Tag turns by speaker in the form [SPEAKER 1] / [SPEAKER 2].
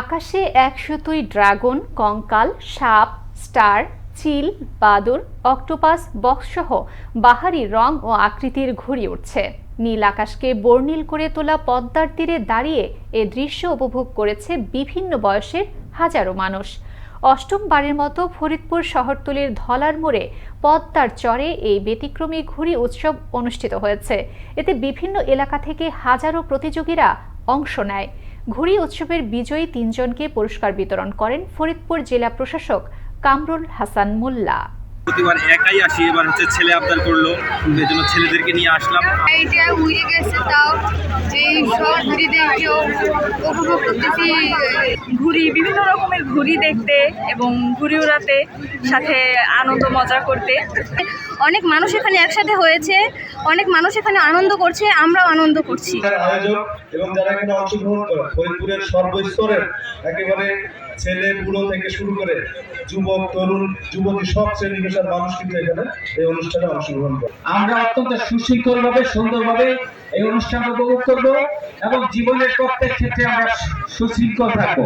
[SPEAKER 1] আকাশে এক সুতুই ড্রাগন, কঙ্কাল, সাপ, স্টার, চিল, বাদুর, অক্টোপাস, বক্সসহ বাহারি রং ও আকৃতির ঘুরি উঠছে নীল আকাশকে বর্ণিল করে তোলা পদ্মার তীরে দাঁড়িয়ে এ দৃশ্য উপভোগ করেছে বিভিন্ন বয়সের হাজারো মানুষ। অষ্টম বারের মতো ফরিদপুর শহরতলির ধলার মোড়ে পদ্মার চরে এই ব্যতিক্রমী ঘুড়ি উৎসব অনুষ্ঠিত হয়েছে। এতে বিভিন্ন এলাকা থেকে হাজারো প্রতিযোগীরা অংশ নেয়। ঘুড়ি উৎসবের বিজয়ী তিনজনকে পুরস্কার বিতরণ করেন ফরিদপুর জেলা প্রশাসক কামরুল হাসান মোল্লা।
[SPEAKER 2] প্রতিবার একাই আসি এবার হচ্ছে ছেলে আবদার করল। এই জন্য ছেলেদেরকে নিয়ে আসলাম।
[SPEAKER 3] ঘুরি উপভোগ করতেছি
[SPEAKER 4] ঘুড়ি বিভিন্ন রকমের ঘুড়ি দেখতে এবং ঘুড়ি উড়াতে সাথে আনন্দ মজা করতে।
[SPEAKER 3] অনেক মানুষ এখানে একসাথে হয়েছে অনেক মানুষ এখানে আনন্দ করছে আমরাও আনন্দ করছি।
[SPEAKER 5] আয়োজক এবং যারা এখানে অংশগ্রহণ করে ফরিদপুরের সর্বস্তরের একেবারে ছেলে বুড়ো থেকে শুরু করে যুবক তরুণ যুবতী সব শ্রেণি পেশার মানুষ কিন্তু এখানে এই অনুষ্ঠানে অংশগ্রহণ করে।
[SPEAKER 6] আমরা অত্যন্ত সুশৃঙ্খলভাবে সুন্দরভাবে এই অনুষ্ঠান উপভোগ করব এবং জীবনের প্রত্যেক ক্ষেত্রে আমরা সুশৃঙ্খল থাকব।